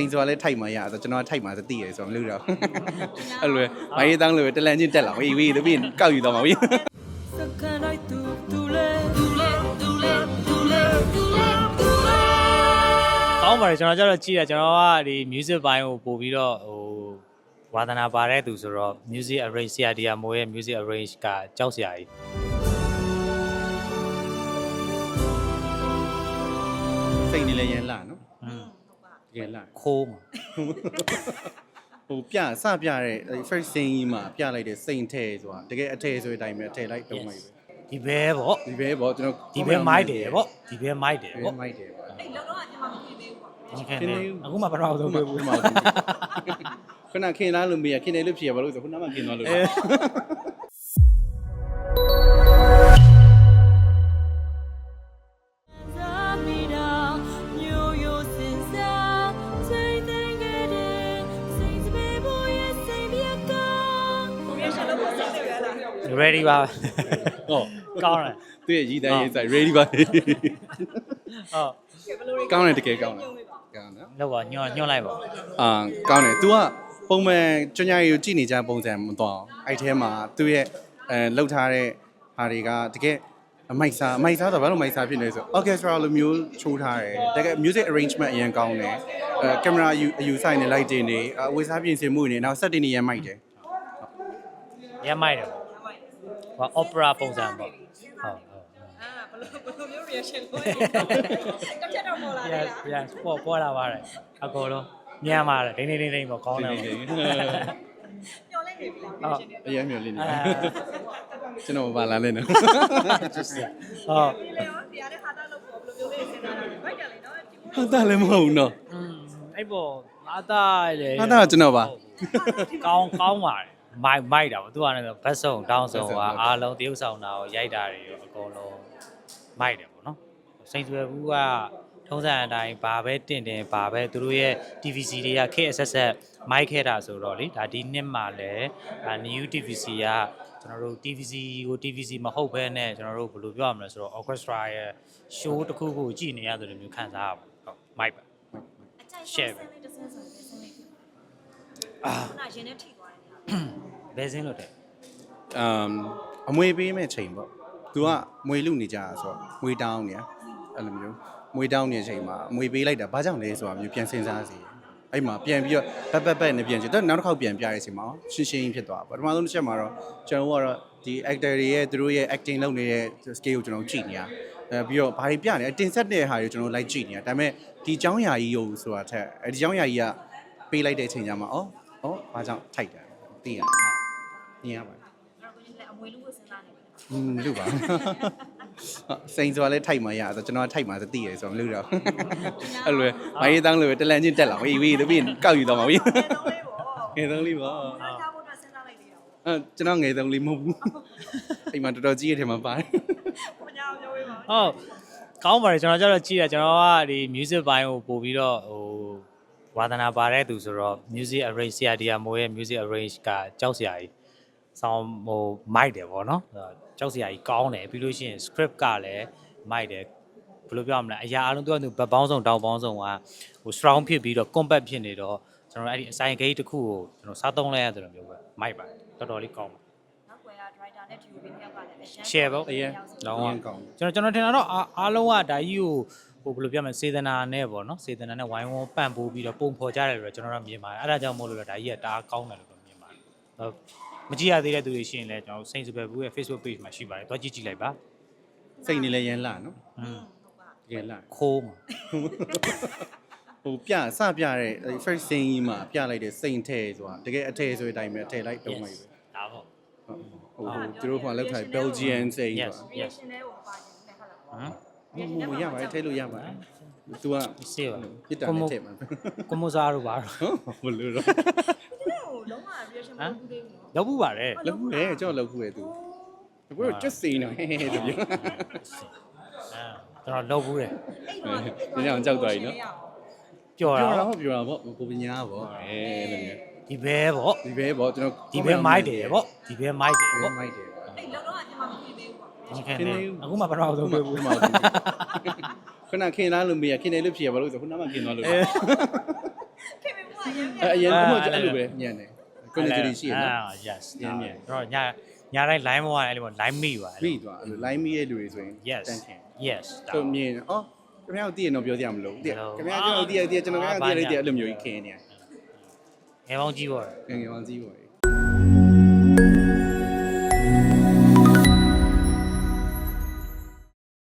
စိန်ဆိုတာလဲထိုက်မှရဆိုကျွန်တော်ကထိုက်မှဆိုသိရဆိုတော့မလို့တော့အဲ့လိုပဲမိုင်းရေးတောင်းလို့ပဲတလန်ချင်းတက်လာဝေးဝေးတပြင်းကောက်ယူတော့မှာဝေးစကန်လိုက်သူသူလဲသူလဲသူလဲသူလဲသူလဲသူလဲကောင်းပါတယ်ကျွန်တော်ကျတော့ကြည့်ရကျွန်တော်ကဒီ music ဘိုင်းကိုပို့ပြီးတော့ဟိုဝါသနာပါတဲ့သူဆိုတော့ music arrange ဆရာဒီယာမိုးရဲ့ music arrange ကကြောက်စရာကြီးစိတ်နေလဲရန်လာနော်อืม တကယ်လာခိုးမှာဟိုပြစပြတဲ့ first scene ကြီးမှာပြလိုက်တဲ့စိန်ထဲဆိုတာတကယ်အထည်ဆိုတဲ့အတိုင်းပဲအထည်လိုက်တုံးလိုက်ပဲဒီဘဲပေါ့ဒီပဲပေါ့ကျွန်တော်ဒီဘဲမိုက်တယ်ပေါ့ဒီဘဲမိုက်တယ်ဒီပဲပေါ့မိုက်တယ်ပေါ့အဲ့လောက်တော့ညီမမဖြစ်သေးဘူးပေါ့ဒီခင်နေအခုမှပထမဆုံးတွေ့ဘူးခုနခင်လားလို့မေးရခင်တယ်လို့ဖြေရဘာလို့ဆိုခုနမှခင်သွားလို့ ready ပါဟောကောင်းတယ်သူ့ရဲ့ရည်တန်းရေးဆိုင် ready ပါဟုတ်ဘယ်လိုတွေကောင်းတယ်တကယ်ကောင်းတယ်ကောင်းတယ်လောက်ပါညွှန်ညွှန်လိုက်ပါအာကောင်းတယ် तू ကပုံမှန်ကျွမ်းကျင်ရေးကိုကြည့်နေကြပုံစံမသွားအောင်အဲ့ထဲမှာသူ့ရဲ့အဲလှုပ်ထားတဲ့ဟာတွေကတကယ်အမိုက်စားအမိုက်စားဆိုဘာလို့မိုက်စားဖြစ်နေလဲဆို orchestra လိုမျိုးချိုးထားတယ်တကယ် music arrangement အရင်ကောင်းတယ်အဲကင်မရာယူအယူဆိုင်နေ light တင်နေအဝေစားပြင်ဆင်မှုတွေနောက် set တင်နေရမ်းမိုက်တယ်ရမ်းမိုက်တယ်ပေါ့ ဟော opera ပုံစံပေါ့ဟုတ်ဟုတ်အာဘယ်လိုဘယ်လိုမျိုး reaction လုပ်လဲတစ်ချက်တော့ပေါ်လာတယ် yes yes ပေါ်ပေါ်လာပါတယ်အကုန်လုံးမြန်ပါတယ်ဒိန်းဒိန်းဒိန်းဒိန်းပေါ့ကောင်းတယ်ပေါ့ညှော်လိုက်နေပြီလား reaction တွေ အရင်မျိုးလေးနေအာကျွန်တော်မပါလာနဲ့နော် ဟုတ်ဒီလေရောဒီအားနဲ့ဟာတာလုပ်ဖို့ဘယ်လိုမျိုးလေးစဉ်းစားတာလဲဘိုက်တယ်လေနော်ဒီဟာတာလည်းမဟုတ်ဘူးနော် อืมအဲ့ပေါ်အာတာလေဟာတာကကျွန်တော်ပါ ကောင်းကောင်းပါတယ် မိုက်မိုက်တာပေါ့သူကလည်းဘတ်ဆုံတောင်းဆုံကအားလုံးတရုပ်ဆောင်တာကိုရိုက်တာတွေရောအကုန်လုံးမိုက်တယ်ပေါ့နော်စိန်ဆွဲဘူးကထုံးစံအတိုင်းဘာပဲတင့်တယ်ဘာပဲသူတို့ရဲ့ TVC တွေကခေတ်အဆက်ဆက်မိုက်ခဲ့တာဆိုတော့လေဒါဒီနှစ်မှာလည်းဒါ new TVC ကကျွန်တော်တို့ TVC ကို TVC မဟုတ်ဘဲနဲ့ကျွန်တော်တို့ဘယ်လိုပြောရမလဲဆိုတော့ orchestra ရဲ့ show တစ်ခုကိုကြည့်နေရတယ်လို့မျိုးခံစားရပါဟုတ်မိုက်ပါ Share ပဲတစ်ဆင်းဆိုတစ်ဆင်းလေးဖြစ်အာခုနရင်နဲ့ထိသွားတယ် ဘယ်စင်းလို့တဲ့ အမ်အမွေပေးမဲ့ချိန်ပေါ့။ तू ကမွေလူနေကြတာဆိုတော့မွေတောင်းနေအဲ့လိုမျိုးမွေတောင်းနေတဲ့အချိန်မှာအမွေပေးလိုက်တာဘာကြောင့်လဲဆိုတာမျိုးပြန်စဉ်းစားစီ။အဲ့မှာပြန်ပြီးတော့ဘက်ဘက်ဘက်နဲ့ပြန်ကြည့်တော့နောက်တစ်ခေါက်ပြန်ပြတဲ့အချိန်မှာရှင်းရှင်းဖြစ်သွားပါပထမဆုံးတစ်ချက်မှာတော့ကျွန်တော်ကတော့ဒီ actor တွေရဲ့သူတို့ရဲ့ acting လုပ်နေတဲ့ skill ကိုကျွန်တော်ကြည့်နေရအဲပြီးတော့ဘာတွေပြနေလဲတင်ဆက်တဲ့ဟာတွေကိုကျွန်တော်လိုက်ကြည့်နေရဒါပေမဲ့ဒီเจ้าယာကြီးကိုဆိုတာထက်အဲဒီเจ้าယာကြီးကပေးလိုက်တဲ့အချိန်ကျမှဩဩဘာကြောင့်ထိုက်တာ သိရမြင်ရပါတယ်အဲ့တော့ကိုကြီးလည်းအမွေလူကိုစဉ်းစားနေတယ်อืมလူပါစိန်ဆိုတာလဲထိုက်မှရဆိုကျွန်တော်ကထိုက်မှဆိုသိရဆိုတော့မလို့တော့အဲ့လိုပဲမိုင်းရေးတောင်းလို့ပဲတလန်ချင်းတက်လာဝေးဝေးတပြင်းကောက်ယူတော့မှာဝေးအဲတော့လေးပေါ့ငယ်သုံးလေးပါအားထားဖို့အတွက်စဉ်းစားလိုက်သေးတာပေါ့အဲကျွန်တော်ငယ်သုံးလေးမဟုတ်ဘူးအိမ်မှာတော်တော်ကြီးရတဲ့မှာပါတယ်ကိုညာပြောပေးပါဟုတ်ကောင်းပါတယ်ကျွန်တော်ကျတော့ကြည့်ရကျွန်တော်ကဒီ music ဘိုင်းကိုပို့ပြီးတော့ဟို ဝါသနာပါတဲ့သူဆိုတော့ music arrange ဆရာဒီယာမိုးရဲ့ music arrange ကကြောက်စရာကြီးဆောင်းဟိုမိုက်တယ်ဗောနော်ကြောက်စရာကြီးကောင်းတယ်ပြီးလို့ရှိရင် script ကလည်းမိုက်တယ်ဘယ်လိုပြောရမလဲအရာအလုံးသူကသူဘက်ပေါင်းဆောင်တောင်ပေါင်းဆောင်ကဟို strong ဖြစ်ပြီးတော့ compact ဖြစ်နေတော့ကျွန်တော်အဲ့ဒီအဆိုင်ဂိတ်တစ်ခုကိုကျွန်တော်စားသုံးလဲရတယ်လို့မျိုးပဲမိုက်ပါတယ်တော်တော်လေးကောင်းပါနောက်ွယ်က driver နဲ့ DOP နှစ်ယောက်ကလည်းအရှမ်း share ပေါ့အရင်လောလောင်းင်းဝကောင်းကျွန်တော်ကျွန်တော်ထင်တာတော့အားအားလုံးကဒါကြီးကို ဟိုဘယ်လိုပြောမလဲစေတနာနဲ့ပေါ့နော်စေတနာနဲ့ဝိုင်းဝန်းပန့်ပိုးပြီးတော့ပုံဖော်ကြတယ်လို့ကျွန်တော်တို့မြင်ပါတယ်အဲ့ဒါကြောင့်မို့လို့ဒါကြီးကတအားကောင်းတယ်လို့တော့မြင်ပါတယ်ဟုတ်မကြည့်ရသေးတဲ့သူတွေရှိရင်လည်းကျွန်တော်စိန်စပယ်ဘူးရဲ့ Facebook page မှာရှိပါတယ်တွားကြည့်ကြည့်လိုက်ပါစိတ်နေလဲရန်လာနော်อืมတကယ်လာခိုးမှာဟိုပြစပြတဲ့ first scene ကြီးမှာပြလိုက်တဲ့စိန်ထဲဆိုတာတကယ်အထည်ဆိုတဲ့အတိုင်းပဲအထည်လိုက်တုံးလိုက်ပဲဒါပေါ့ဟိုသူတို့ကလောက်ထား Belgian စိန်ဆိုတာ reaction တွေကိုပါခြင်းနဲ့ဟုတ်လား ဟမ်မမရပါတယ်ထဲလို့ရပါတယ် तू ကစေးပါပြစ်တာနဲ့ထည့်မှာကွန်မိုစားတို့ပါတော့ဘလို့တော့ဒီလိုလုံးဝ reaction မလုပ်ဘူးသေးဘူးနော်လောက်ဘူးပါတယ်လောက်ဘူးလေကျွန်တော်လောက်ဘူးလေ तू တကူတော့ကျွတ်စီနေဟဲဟဲတပြောအဲကျွန်တော်လောက်ဘူးတယ်အဲ့တော့ဒီညောင်ကြောက်သွားပြီနော်ပြောပြောတာတာဟုတ်ပြောတာပေါ့ကိုပညာပေါ့အဲလိုမျိုးဒီဘဲပေါ့ဒီပဲပေါ့ကျွန်တော်ဒီဘဲမိုက်တယ်ပေါ့ဒီဘဲမိုက်တယ်ဒီပဲပေါ့မိုက်တယ်အဲ့လောက်တော့ညီမမ ဖြစ်သေးဘူးပေါ့ဒီခင်နေအခုမှပထမဆုံးတွေ့ဘူးခုနခင်လားလို့မေးရခင်တယ်လို့ဖြေရဘာလို့ဆိုခုနမှခင်သွားလို့အဲအဲအရင်အမို့အဲ့လိုပဲညံ့တယ် connectivity ရှိရနော်အာ yes ညံ့ညံ့တော့ညညတိုင်း line ပေါ်ကအဲ့လို line မိသွားတယ်မိသွားအဲ့လို line မိရဲ့လူတွေဆိုရင် yes တန်းခင် yes ဆိုမြင်အော်ခင်ဗျားတို့တည်ရင်တော့ပြောကြမလို့တည်ဟုတ်ခင်ဗျားကျွန်တော်တည်ရတည်ကျွန်တော်ခင်ဗျားတည်ရတည်အဲ့လိုမျိုးကြီးခင်းနေငယ်ပေါင်းကြီးပေါ့ငယ်ငယ်အောင်ကြီးပေါ့